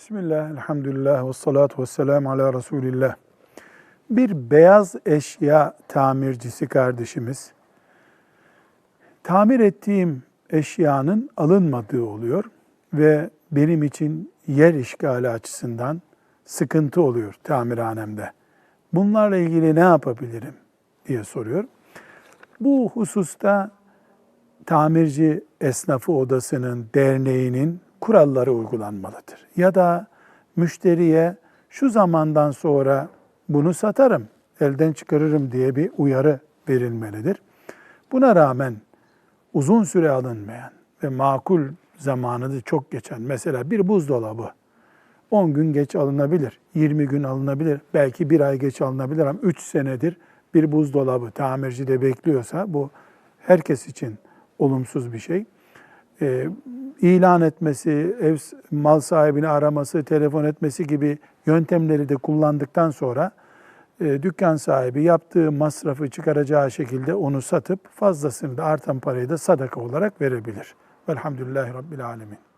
Bismillah, elhamdülillah, ve salatu ve selamu ala Resulillah. Bir beyaz eşya tamircisi kardeşimiz, tamir ettiğim eşyanın alınmadığı oluyor ve benim için yer işgali açısından sıkıntı oluyor tamirhanemde. Bunlarla ilgili ne yapabilirim diye soruyor. Bu hususta tamirci esnafı odasının, derneğinin kuralları uygulanmalıdır. Ya da müşteriye şu zamandan sonra bunu satarım, elden çıkarırım diye bir uyarı verilmelidir. Buna rağmen uzun süre alınmayan ve makul zamanı da çok geçen mesela bir buzdolabı 10 gün geç alınabilir, 20 gün alınabilir, belki bir ay geç alınabilir ama 3 senedir bir buzdolabı tamircide bekliyorsa bu herkes için olumsuz bir şey. Ee, ilan etmesi, ev mal sahibini araması, telefon etmesi gibi yöntemleri de kullandıktan sonra e, dükkan sahibi yaptığı masrafı çıkaracağı şekilde onu satıp fazlasını da artan parayı da sadaka olarak verebilir. Velhamdülillahi Rabbil Alemin.